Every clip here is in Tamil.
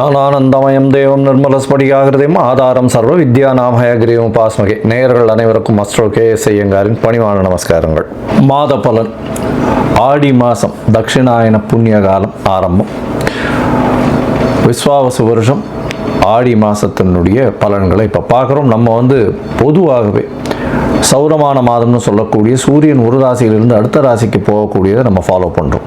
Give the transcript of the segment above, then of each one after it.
ஞானானந்தமயம் தேவம் நிர்மலஸ்படிகாகிருதையும் ஆதாரம் சர்வ வித்யாநாமயகிரியும் உபாஸ்மகே. நேயர்கள் அனைவருக்கும் அஸ்ட்ரோ கே எஸ் ஐயங்காரின் பணிவான நமஸ்காரங்கள். மாத பலன். ஆடி மாதம் தட்சிணாயன புண்ணிய காலம் ஆரம்பம். விஸ்வாவச வருஷம். ஆடி மாதத்தினுடைய பலன்களை இப்போ பார்க்குறோம். நம்ம வந்து பொதுவாகவே சௌரமான மாதம்னு சொல்லக்கூடிய சூரியன் ஒரு ராசியிலிருந்து அடுத்த ராசிக்கு போகக்கூடியதை நம்ம ஃபாலோ பண்ணுறோம்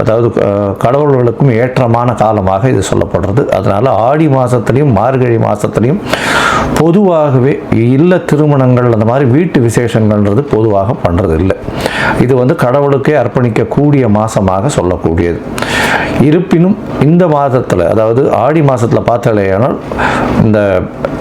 அதாவது கடவுள்களுக்கும் ஏற்றமான காலமாக இது சொல்லப்படுறது. அதனால் ஆடி மாதத்துலேயும் மார்கழி மாதத்துலேயும் பொதுவாகவே இல்ல திருமணங்கள் அந்த மாதிரி வீட்டு விசேஷங்கள்ன்றது பொதுவாக பண்ணுறது இல்லை இது வந்து கடவுளுக்கே அர்ப்பணிக்கக்கூடிய மாதமாக சொல்லக்கூடியது. இருப்பினும் இந்த மாதத்தில் அதாவது ஆடி மாதத்தில் பார்த்தாலேயானால் இந்த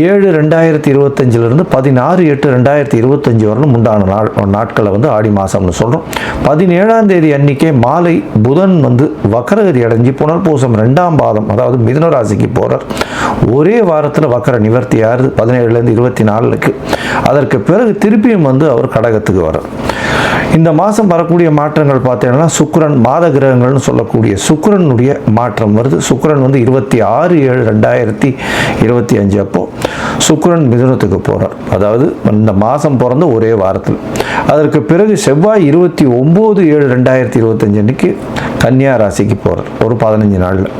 ஏழு ரெண்டாயிரத்தி இருபத்தஞ்சிலிருந்து பதினாறு எட்டு ரெண்டாயிரத்தி இருபத்தஞ்சி வரலும் உண்டான நாள் நாட்களை வந்து ஆடி மாதம்னு சொல்கிறோம் பதினேழாம் தேதி அன்னைக்கே மாலை புதன் வந்து வக்கரகதி அடைஞ்சு புனர்பூசம் ரெண்டாம் பாதம் அதாவது மிதுன ராசிக்கு போகிறார் ஒரே வாரத்தில் வக்கர நிவர்த்தி ஆறு பதினேழுலேருந்து இருபத்தி நாலுக்கு. அதற்கு பிறகு திருப்பியும் வந்து அவர் கடகத்துக்கு வரார் இந்த மாதம் வரக்கூடிய மாற்றங்கள் பார்த்தீங்கன்னா சுக்கிரன் மாத கிரகங்கள்னு சொல்லக்கூடிய சுக்ரனுடைய மாற்றம் வருது. சுக்கிரன் வந்து இருபத்தி ஆறு ஏழு ரெண்டாயிரத்தி இருபத்தி அஞ்சு அப்போ சுக்ரன் மிதுனத்துக்கு போகிறார் அதாவது இந்த மாதம் பிறந்த ஒரே வாரத்தில். அதற்கு பிறகு செவ்வாய் இருபத்தி ஒம்பது ஏழு ரெண்டாயிரத்தி இருபத்தஞ்சு அன்னைக்கு கன்னியா ராசிக்கு போகிறார் ஒரு பதினஞ்சு நாளில்.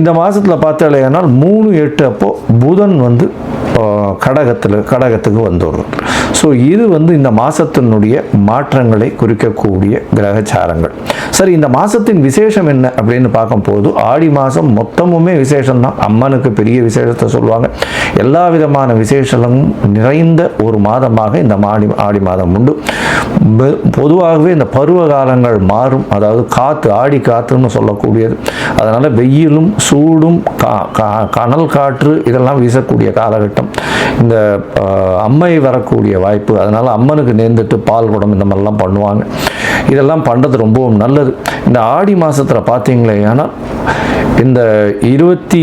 இந்த மாதத்தில் பார்த்தாலேனால் மூணு எட்டு அப்போது புதன் வந்து கடகத்தில் கடகத்துக்கு வந்துடுறது ஸோ இது வந்து இந்த மாதத்தினுடைய மாற்றங்களை குறிக்கக்கூடிய கிரகச்சாரங்கள். சரி இந்த மாதத்தின் விசேஷம் என்ன அப்படின்னு பார்க்கும்போது ஆடி மாதம் மொத்தமுமே விசேஷம்தான். அம்மனுக்கு பெரிய விசேஷத்தை சொல்லுவாங்க. எல்லா விதமான விசேஷமும் நிறைந்த ஒரு மாதமாக இந்த மாடி ஆடி மாதம் உண்டு. பொதுவாகவே இந்த பருவ காலங்கள் மாறும். அதாவது காற்று ஆடி காற்றுன்னு சொல்லக்கூடியது. அதனால் வெயிலும் சூடும் கா- கனல் காற்று இதெல்லாம் வீசக்கூடிய காலகட்டம். இந்த அம்மை வரக்கூடிய வாய்ப்பு. அதனால் அம்மனுக்கு நேர்ந்துட்டு பால் குடம் இந்த மாதிரிலாம் பண்ணுவாங்க. இதெல்லாம் பண்ணுறது ரொம்பவும் நல்லது. இந்த ஆடி மாதத்தில் பார்த்தீங்களே ஆனால் இந்த இருபத்தி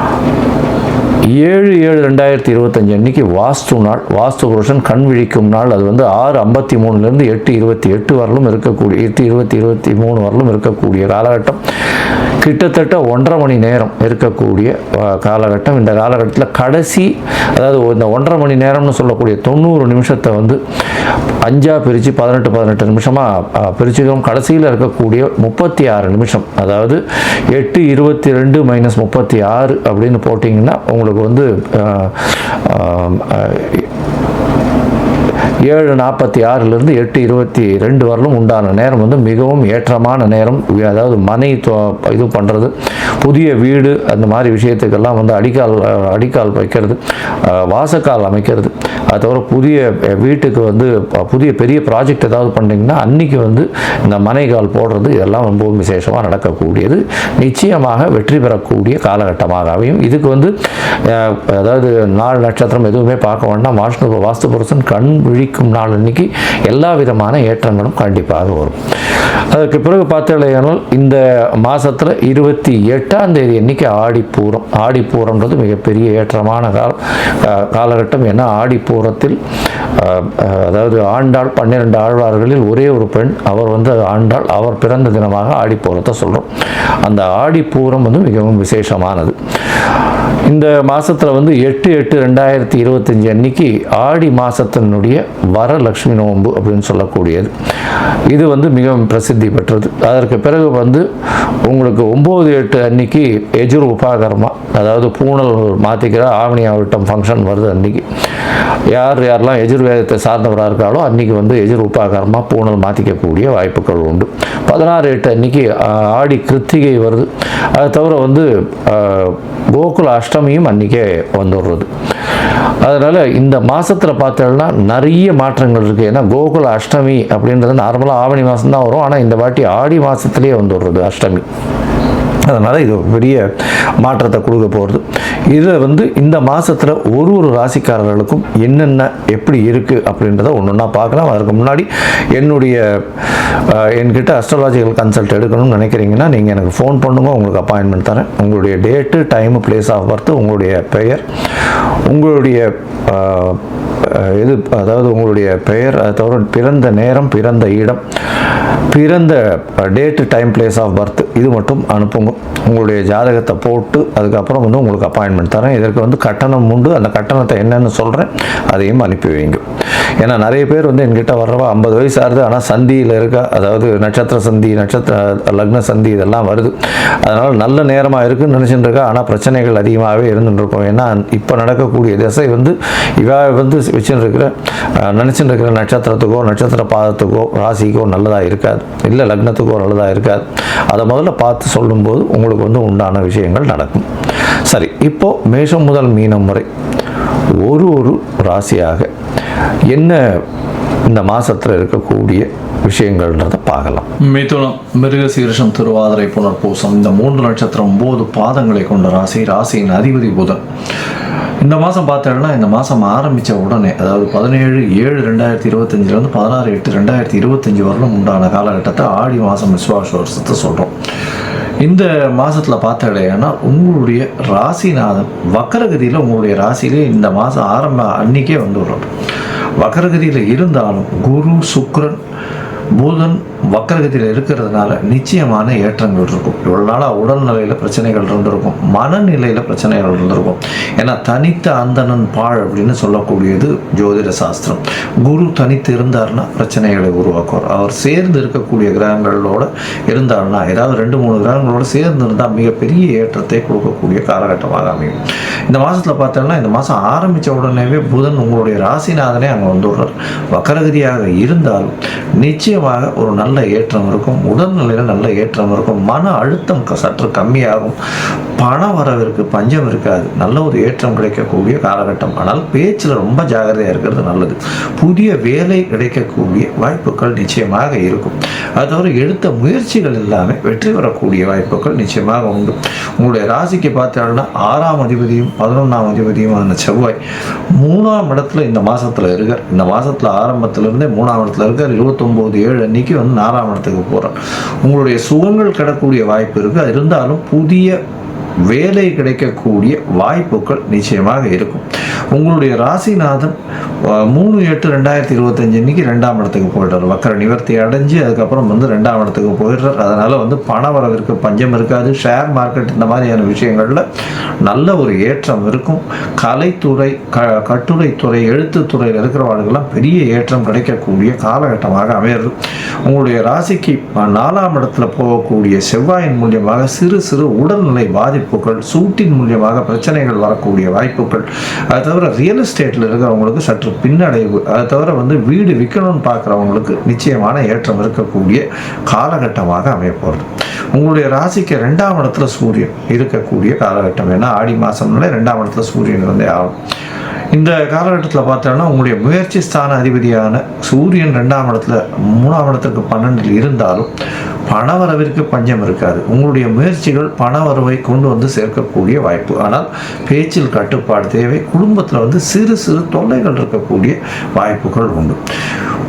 ஏழு ஏழு ரெண்டாயிரத்தி இருபத்தஞ்சு அன்னைக்கு வாஸ்து நாள் வாஸ்து புருஷன் கண் விழிக்கும் நாள். அது வந்து ஆறு ஐம்பத்தி மூணுலேருந்து எட்டு இருபத்தி எட்டு வரலும் இருக்கக்கூடிய எட்டு இருபத்தி இருபத்தி மூணு வரலும் இருக்கக்கூடிய காலகட்டம். கிட்டத்தட்ட ஒன்றரை மணி நேரம் இருக்கக்கூடிய காலகட்டம். இந்த காலகட்டத்தில் கடைசி அதாவது இந்த ஒன்றரை மணி நேரம்னு சொல்லக்கூடிய தொண்ணூறு நிமிஷத்தை வந்து அஞ்சாக பிரித்து பதினெட்டு பதினெட்டு நிமிஷமாக பிரிச்சுக்கிறோம். கடைசியில் இருக்கக்கூடிய முப்பத்தி ஆறு நிமிஷம். அதாவது எட்டு இருபத்தி ரெண்டு மைனஸ் முப்பத்தி ஆறு அப்படின்னு போட்டிங்கன்னா உங்களுக்கு வந்து ஏழு நாற்பத்தி ஆறுலேருந்து எட்டு இருபத்தி ரெண்டு வரலும் உண்டான நேரம் வந்து மிகவும் ஏற்றமான நேரம். அதாவது மனை தொ- இது பண்ணுறது புதிய வீடு அந்த மாதிரி விஷயத்துக்கெல்லாம் வந்து அடிக்கால் அடிக்கால் வைக்கிறது வாசக்கால் அமைக்கிறது. அது தவிர புதிய வீட்டுக்கு வந்து புதிய பெரிய ப்ராஜெக்ட் ஏதாவது பண்ணிங்கன்னா அன்றைக்கி வந்து இந்த மனைகால் போடுறது இதெல்லாம் ரொம்பவும் விசேஷமாக நடக்கக்கூடியது. நிச்சயமாக வெற்றி பெறக்கூடிய காலகட்டமாக அமையும். இதுக்கு வந்து அதாவது நாள் நட்சத்திரம் எதுவுமே பார்க்க வேண்டாம். வாஷ்ணு வாஸ்து புருஷன் கண் விழிக்கும் நாள் அன்னைக்கு எல்லா விதமான ஏற்றங்களும் கண்டிப்பாக வரும். அதற்கு பிறகு பார்த்தீங்கன்னா இந்த மாதத்தில் இருபத்தி எட்டாம் தேதி அன்னைக்கு ஆடிப்பூரம். ஆடிப்பூரம்ன்றது மிகப்பெரிய ஏற்றமான கால காலகட்டம். ஏன்னா ஆடிப்பூரம் புறத்தில் அதாவது ஆண்டாள் பன்னிரெண்டு ஆழ்வார்களில் ஒரே ஒரு பெண் அவர் வந்து ஆண்டாள் அவர் பிறந்த தினமாக ஆடிப்பூரத்தை சொல்கிறோம் அந்த ஆடிப்பூரம் வந்து மிகவும் விசேஷமானது. இந்த மாதத்தில் வந்து எட்டு எட்டு ரெண்டாயிரத்தி இருபத்தஞ்சி அன்னைக்கு ஆடி மாதத்தினுடைய வரலட்சுமி நோன்பு அப்படின்னு சொல்லக்கூடியது. இது வந்து மிகவும் பிரசித்தி பெற்றது. அதற்கு பிறகு வந்து உங்களுக்கு ஒம்பது எட்டு அன்னைக்கு எஜுர் உபாகரமாக அதாவது பூனல் மாற்றிக்கிற ஆவணி ஆவட்டம் ஃபங்க்ஷன் வருது அன்னைக்கு. யார் யாரெல்லாம் எஜுர்வேதத்தை சார்ந்தவராக இருக்காளோ அன்றைக்கி வந்து எதிர் உபாகரமாக பூனல் மாற்றிக்கக்கூடிய வாய்ப்புகள் உண்டு. பதினாறு எட்டு அன்னைக்கு ஆடி கிருத்திகை வருது. அது தவிர வந்து கோகுல அஷ்டமியும் அன்றைக்கே வந்துடுறது. அதனால் இந்த மாதத்தில் பார்த்தோம்னா நிறைய மாற்றங்கள் இருக்குது ஏன்னா கோகுல அஷ்டமி அப்படின்றது நார்மலாக ஆவணி மாதம் தான் வரும். ஆனால் இந்த வாட்டி ஆடி மாதத்துலேயே வந்துடுறது அஷ்டமி. அதனால் இது பெரிய மாற்றத்தை கொடுக்க போகிறது இதில் வந்து இந்த மாதத்தில் ஒரு ஒரு ராசிக்காரர்களுக்கும் என்னென்ன எப்படி இருக்குது அப்படின்றத ஒன்று ஒன்றா பார்க்கலாம். அதற்கு முன்னாடி என்னுடைய என்கிட்ட அஸ்ட்ராலாஜிக்கல் கன்சல்ட் எடுக்கணும்னு நினைக்கிறீங்கன்னா நீங்கள் எனக்கு ஃபோன் பண்ணுங்க உங்களுக்கு அப்பாயின்மெண்ட் தரேன். உங்களுடைய date time place of birth உங்களுடைய பெயர் உங்களுடைய இது அதாவது உங்களுடைய பெயர் தவிர பிறந்த நேரம் பிறந்த இடம் பிறந்த date time place of birth இது மட்டும் அனுப்புங்க. உங்களுடைய ஜாதகத்தை போட்டு அதுக்கப்புறம் வந்து உங்களுக்கு அப்பாயின்மெண்ட் தரேன். இதற்கு வந்து கட்டணம் உண்டு. அந்த கட்டணத்தை என்னென்னு சொல்கிறேன் அதையும் அனுப்பி வைங்க. ஏன்னா நிறைய பேர் வந்து என்கிட்ட வர்றவா ஐம்பது வயசு ஆகுது ஆனால் சந்தியில் இருக்கா அதாவது நட்சத்திர சந்தி நட்சத்திர லக்ன சந்தி இதெல்லாம் வருது. அதனால் நல்ல நேரமாக இருக்குன்னு நினச்சிட்டு இருக்கா. ஆனால் பிரச்சனைகள் அதிகமாகவே இருந்துட்டு இருக்கும். ஏன்னா இப்போ நடக்கக்கூடிய திசை வந்து இவ வந்து வச்சுட்டு இருக்கிற நினச்சின்னு இருக்கிற நட்சத்திரத்துக்கோ நட்சத்திர பாதத்துக்கோ ராசிக்கோ நல்லதாக இருக்காது. இல்லை லக்னத்துக்கோ நல்லதாக இருக்காது. அதை முதல்ல பார்த்து சொல்லும்போது உங்களுக்கு வந்து உண்டான விஷயங்கள் நடக்கும். சரி இப்போ மேஷம் முதல் மீனம் வரை ஒரு ஒரு ராசியாக என்ன இந்த மாசத்துல இருக்கக்கூடிய விஷயங்கள்ன்றத பார்க்கலாம். மிதுனம் மிருகசீரிஷம் திருவாதிரை புனர்பூசம் இந்த மூன்று நட்சத்திரம் ஒன்பது பாதங்களை கொண்ட ராசி ராசியின் அதிபதி புதன். இந்த மாதம் பார்த்தோம்னா இந்த மாதம் ஆரம்பித்த உடனே அதாவது பதினேழு ஏழு ரெண்டாயிரத்தி இருபத்தஞ்சிலேருந்து பதினாறு எட்டு ரெண்டாயிரத்தி இருபத்தஞ்சி வரலும் உண்டான காலகட்டத்தை ஆடி மாதம் விஸ்வாச வருஷத்தை சொல்கிறோம் இந்த மாதத்தில் பார்த்தாலேன்னா உங்களுடைய ராசிநாதன் வக்கரகதியில் உங்களுடைய ராசியிலே இந்த மாதம் ஆரம்ப அன்னைக்கே வந்துடுறோம் வக்கரகதியில் இருந்தாலும் குரு சுக்ரன் புதன் வக்கரகத்தில் இருக்கிறதுனால நிச்சயமான ஏற்றங்கள் இருக்கும். இவ்வளோ நாளாக உடல்நிலையில் பிரச்சனைகள் இருந்திருக்கும். மனநிலையில் பிரச்சனைகள் இருந்திருக்கும். ஏன்னா தனித்த அந்தணன் பாழ் அப்படின்னு சொல்லக்கூடியது ஜோதிட சாஸ்திரம். குரு தனித்து இருந்தார்னா பிரச்சனைகளை உருவாக்குவார். அவர் சேர்ந்து இருக்கக்கூடிய கிரகங்களோட இருந்தார்னா ஏதாவது ரெண்டு மூணு கிரகங்களோட சேர்ந்து இருந்தால் மிகப்பெரிய ஏற்றத்தை கொடுக்கக்கூடிய காலகட்டமாக அமையும். இந்த மாதத்தில் பார்த்தோம்னா இந்த மாதம் ஆரம்பித்த உடனேவே புதன் உங்களுடைய ராசிநாதனே அங்கே வந்துடுறார். வக்கரகதியாக இருந்தாலும் நிச்சயமாக ஒரு நல்ல நல்ல ஏற்றம் இருக்கும். உடல்நிலையில் நல்ல ஏற்றம் இருக்கும். மன அழுத்தம் சற்று கம்மியாகும். பண வரவிற்கு பஞ்சம் இருக்காது. நல்ல ஒரு ஏற்றம் கிடைக்கக்கூடிய காலகட்டம். ஆனால் பேச்சில் ரொம்ப ஜாகிரதையாக இருக்கிறது நல்லது. புதிய வேலை கிடைக்கக்கூடிய வாய்ப்புகள் நிச்சயமாக இருக்கும். அது தவிர எடுத்த முயற்சிகள் எல்லாமே வெற்றி பெறக்கூடிய வாய்ப்புகள் நிச்சயமாக உண்டு. உங்களுடைய ராசிக்கு பார்த்தோம்னா ஆறாம் அதிபதியும் பதினொன்றாம் அதிபதியும் அந்த செவ்வாய் மூணாம் இடத்துல இந்த மாதத்தில் இருக்கார். இந்த மாதத்தில் ஆரம்பத்திலிருந்தே மூணாம் இடத்துல இருக்கார். இருபத்தொம்போது ஏழு அன்னைக்கு வந்து நாலாம் இடத்துக்கு போறார் உங்களுடைய சுகங்கள் கிடக்கூடிய வாய்ப்பு இருக்கு. அது இருந்தாலும் புதிய வேலை கிடைக்கக்கூடிய வாய்ப்புகள் நிச்சயமாக இருக்கும். உங்களுடைய ராசிநாதன் மூணு எட்டு ரெண்டாயிரத்தி இருபத்தஞ்சு இன்னைக்கு ரெண்டாம் இடத்துக்கு போயிடுறார் வக்கர நிவர்த்தி அடைஞ்சு அதுக்கப்புறம் வந்து ரெண்டாம் இடத்துக்கு போயிடுறார். அதனால் வந்து பண வரவிற்கு பஞ்சம் இருக்காது. ஷேர் மார்க்கெட் இந்த மாதிரியான விஷயங்களில் நல்ல ஒரு ஏற்றம் இருக்கும். கலைத்துறை க கட்டுரைத்துறை எழுத்துத்துறையில் இருக்கிறவர்களுக்கெல்லாம் பெரிய ஏற்றம் கிடைக்கக்கூடிய காலகட்டமாக அமையிறது. உங்களுடைய ராசிக்கு நாலாம் இடத்துல போகக்கூடிய செவ்வாயின் மூலியமாக சிறு சிறு உடல்நிலை பாதிப்புகள் சூட்டின் மூலியமாக பிரச்சனைகள் வரக்கூடிய வாய்ப்புகள் அது தவிர தவிர ரியல் எஸ்டேட்டில் இருக்கிறவங்களுக்கு சற்று பின்னடைவு. அதை தவிர வந்து வீடு விற்கணும்னு பார்க்குறவங்களுக்கு நிச்சயமான ஏற்றம் இருக்கக்கூடிய காலகட்டமாக அமையப்போகிறது உங்களுடைய ராசிக்கு ரெண்டாம் இடத்துல சூரியன் இருக்கக்கூடிய காலகட்டம். ஏன்னா ஆடி மாதம்னாலே ரெண்டாம் இடத்துல சூரியன் இருந்தே ஆகும் இந்த காலகட்டத்தில் பார்த்தோன்னா உங்களுடைய முயற்சி ஸ்தான அதிபதியான சூரியன் ரெண்டாம் இடத்துல மூணாம் இடத்துக்கு பன்னெண்டில் இருந்தாலும் பணவரவிற்கு பஞ்சம் இருக்காது. உங்களுடைய முயற்சிகள் பணவரவை கொண்டு வந்து சேர்க்கக்கூடிய வாய்ப்பு. ஆனால் பேச்சில் கட்டுப்பாடு தேவை. குடும்பத்தில் வந்து சிறு சிறு தொல்லைகள் இருக்கக்கூடிய வாய்ப்புகள் உண்டு.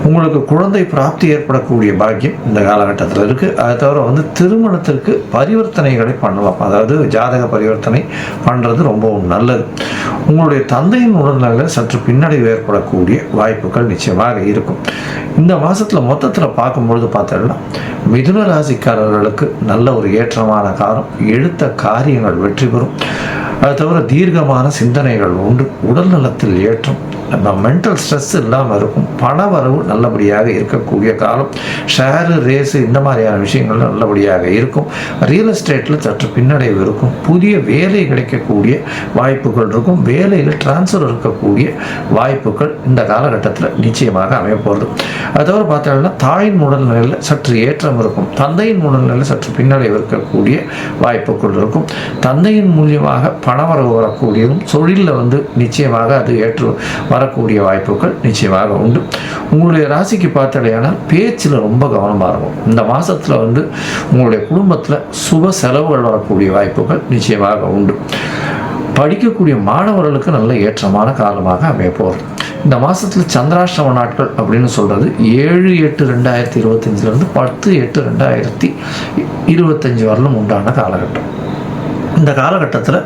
உங்களுக்கு குழந்தை பிராப்தி ஏற்படக்கூடிய பாக்கியம் இந்த காலகட்டத்தில் இருக்குது அதை தவிர வந்து திருமணத்திற்கு பரிவர்த்தனைகளை பண்ணலாம். அதாவது ஜாதக பரிவர்த்தனை பண்ணுறது ரொம்பவும் நல்லது. உங்களுடைய தந்தையின் உடல்நலில் சற்று பின்னடைவு ஏற்படக்கூடிய வாய்ப்புகள் நிச்சயமாக இருக்கும். இந்த மாதத்தில் மொத்தத்தில் பார்க்கும்பொழுது பார்த்தோம்னா மிதுன ராசிக்காரர்களுக்கு நல்ல ஒரு ஏற்றமான காலம். எடுத்த காரியங்கள் வெற்றி பெறும். அது தவிர தீர்க்கமான சிந்தனைகள் உண்டு. உடல் நலத்தில் ஏற்றம். நம்ம மென்டல் ஸ்ட்ரெஸ் இல்லாமல் இருக்கும். பண வரவு நல்லபடியாக இருக்கக்கூடிய காலம். ஷேரு ரேஸு இந்த மாதிரியான விஷயங்கள் நல்லபடியாக இருக்கும். ரியல் எஸ்டேட்டில் சற்று பின்னடைவு இருக்கும். புதிய வேலை கிடைக்கக்கூடிய வாய்ப்புகள் இருக்கும். வேலையில் டிரான்ஸ்ஃபர் இருக்கக்கூடிய வாய்ப்புகள் இந்த காலகட்டத்தில் நிச்சயமாக அமையப்போகிறது அது தவிர பார்த்தோம்னா தாயின் உடல்நிலையில் சற்று ஏற்றம் இருக்கும். தந்தையின் உடல்நிலையில் சற்று பின்னடைவு இருக்கக்கூடிய வாய்ப்புகள் இருக்கும். தந்தையின் மூலியமாக பணவரவு வரக்கூடியதும் தொழிலில் வந்து நிச்சயமாக அது ஏற்று வரக்கூடிய வாய்ப்புகள் நிச்சயமாக உண்டு. உங்களுடைய ராசிக்கு பார்த்தடையானால் பேச்சில் ரொம்ப கவனமாக இருக்கும் இந்த மாதத்தில் வந்து உங்களுடைய குடும்பத்தில் சுப செலவுகள் வரக்கூடிய வாய்ப்புகள் நிச்சயமாக உண்டு. படிக்கக்கூடிய மாணவர்களுக்கு நல்ல ஏற்றமான காலமாக அமைய போகிறது இந்த மாதத்தில் சந்திராஷ்டம நாட்கள் அப்படின்னு சொல்கிறது ஏழு எட்டு ரெண்டாயிரத்தி இருபத்தஞ்சிலேருந்து பத்து எட்டு ரெண்டாயிரத்தி இருபத்தஞ்சி வரலும் உண்டான காலகட்டம். இந்த காலகட்டத்தில்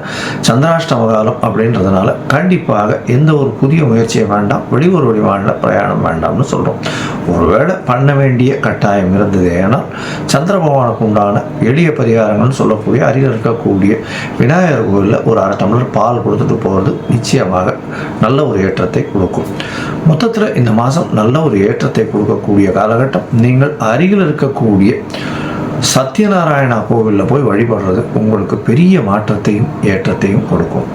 சந்திராஷ்டம காலம் அப்படின்றதுனால கண்டிப்பாக எந்த ஒரு புதிய முயற்சியை வேண்டாம் வெளியூர் வெளிமாநில பிரயாணம் வேண்டாம்னு சொல்கிறோம் ஒருவேளை பண்ண வேண்டிய கட்டாயம் இருந்தது ஏன்னால் சந்திர பகவானுக்கு உண்டான எளிய பரிகாரங்கள்னு சொல்லக்கூடிய அருகில் இருக்கக்கூடிய விநாயகர் கோயிலில் ஒரு அரை டம்ளர் பால் கொடுத்துட்டு போகிறது நிச்சயமாக நல்ல ஒரு ஏற்றத்தை கொடுக்கும். மொத்தத்தில் இந்த மாதம் நல்ல ஒரு ஏற்றத்தை கொடுக்கக்கூடிய காலகட்டம். நீங்கள் அருகில் இருக்கக்கூடிய சத்யநாராயணா கோவிலில் போய் வழிபடுறது உங்களுக்கு பெரிய மாற்றத்தையும் ஏற்றத்தையும் கொடுக்கும்.